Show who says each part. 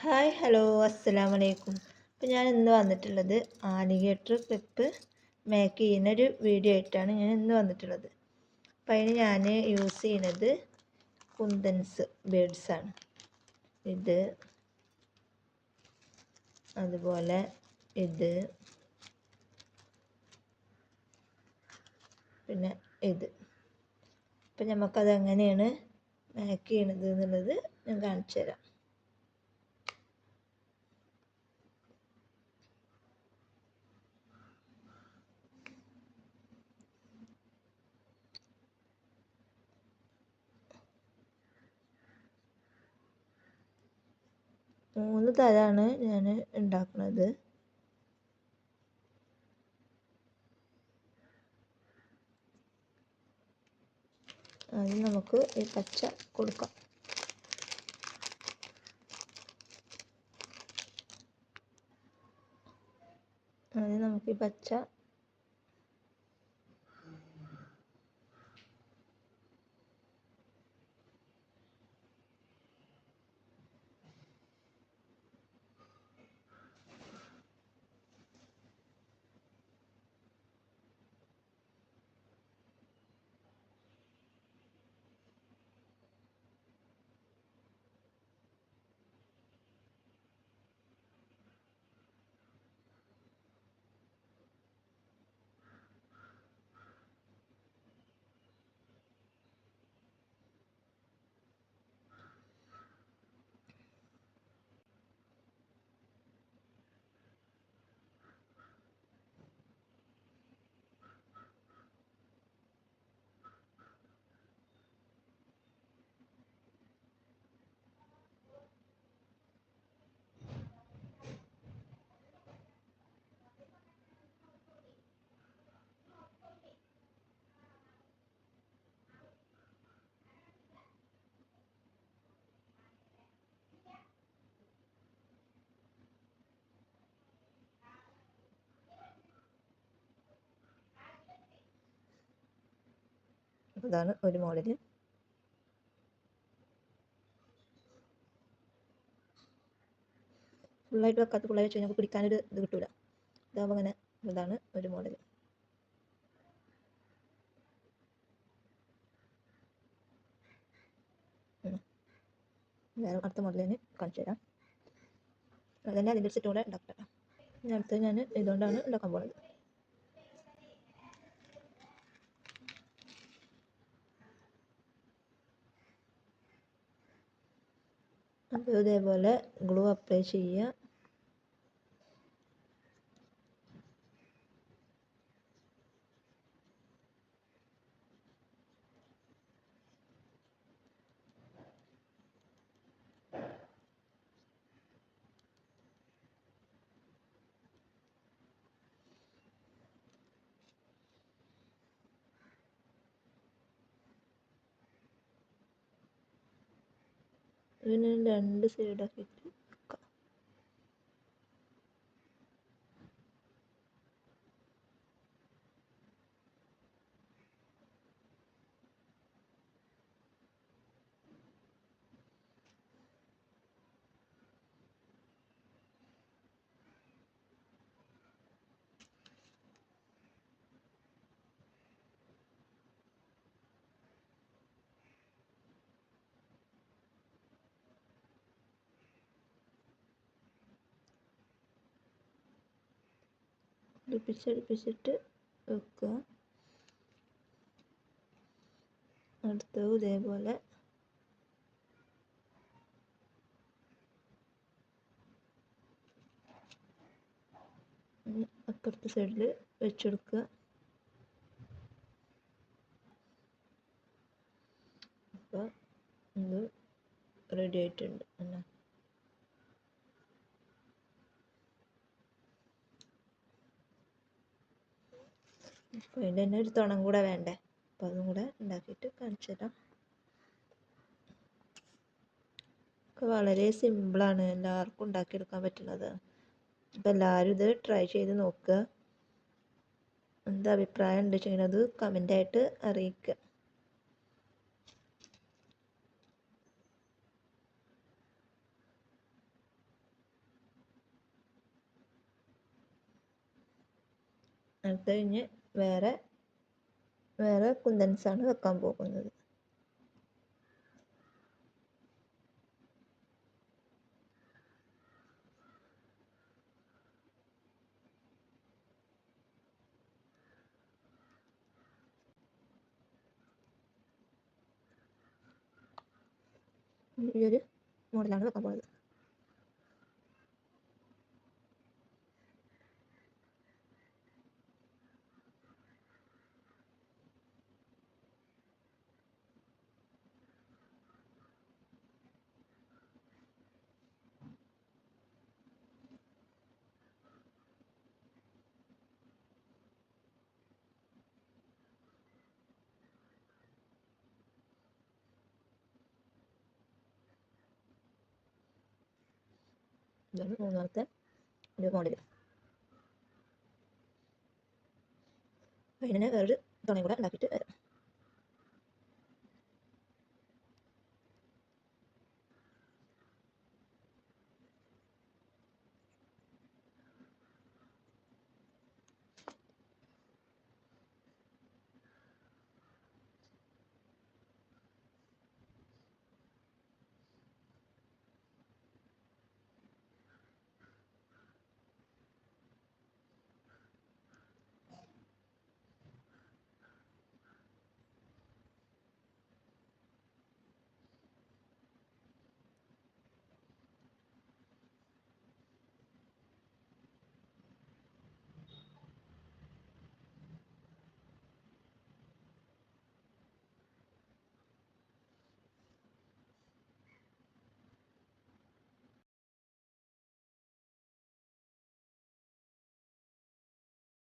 Speaker 1: Hi hello അസ്സലാം വലൈക്കും അപ്പോൾ ഞാൻ ഇന്ന് വന്നിട്ടുള്ളത് ആലിഗേറ്റർ ക്ലിപ്പ് മേക്ക് ചെയ്യുന്നൊരു വീഡിയോ ആയിട്ടാണ് ഞാൻ ഇന്ന് വന്നിട്ടുള്ളത്. അപ്പോൾ അതിന് ഞാൻ യൂസ് ചെയ്യുന്നത് കുന്തൻസ് ബേഡ്സാണ് ഇത് അതുപോലെ ഇത് പിന്നെ ഇത്. അപ്പം നമുക്കത് എങ്ങനെയാണ് മേക്ക് ചെയ്യണത് എന്നുള്ളത് ഞാൻ കാണിച്ചു തരാം മൂന്ന് തരമാണ് ഞാൻ ഉണ്ടാക്കുന്നത് ആദ്യം നമുക്ക് ഈ പച്ച കൊടുക്കാം. ആദ്യം നമുക്ക് ഈ പച്ച ഇതാണ് ഒരു മോഡൽ ഫുള്ളായിട്ട് വെക്കാത്ത ഫുള്ളായി വെച്ച് കഴിഞ്ഞാൽ പിടിക്കാനൊരു ഇത് കിട്ടൂല. ഇതാകുമ്പോൾ അങ്ങനെ ഇതാണ് ഒരു മോഡൽ വേറെ അടുത്ത മോഡൽ ഞാൻ കാണിച്ചു തരാം. അതന്നെ അതിന്റെ സെറ്റും കൂടെ ഉണ്ടാക്കാം. അടുത്തത് ഞാൻ ഇതുകൊണ്ടാണ് ഉണ്ടാക്കാൻ പോകുന്നത് അപ്പോൾ ഇതേപോലെ ഗ്ലൂ അപ്ലൈ ചെയ്യുക. ഇതിന് രണ്ട് സൈഡാക്കിയിട്ട് അടുപ്പിച്ചടുപ്പിച്ചിട്ട് വെക്കുക. അടുത്തത് ഇതേപോലെ അപ്പുറത്തെ സൈഡിൽ വെച്ചെടുക്കുക. അപ്പോൾ ഇത് റെഡി ആയിട്ടുണ്ട്. എന്നാ അപ്പോൾ ഇതിന്റെ തന്നെ ഒരു തുണം കൂടെ വേണ്ടേ? അപ്പോൾ അതും കൂടെ ഉണ്ടാക്കിയിട്ട് കാണിച്ചു തരാം. ഒക്കെ വളരെ സിമ്പിളാണ് എല്ലാവർക്കും ഉണ്ടാക്കിയെടുക്കാൻ പറ്റുന്നത്. അപ്പോൾ എല്ലാവരും ഇത് ട്രൈ ചെയ്ത് നോക്കുക. എന്താ അഭിപ്രായം? ഉണ്ട് ചെയ്യുന്നത് കമന്റായിട്ട് അറിയിക്കുക. അടുത്ത കഴിഞ്ഞ് വേറെ വേറെ കുന്തൻസാണ് വെക്കാൻ പോകുന്നത്. ഈ ഒരു മോഡലാണ് വെക്കാൻ പോകുന്നത്. ഇതാണ് മൂന്നാമത്തെ ഒരു മോഡൽ അതിനെ വേറൊരു തുണയും കൂടെ ഉണ്ടാക്കിയിട്ട് വരാം.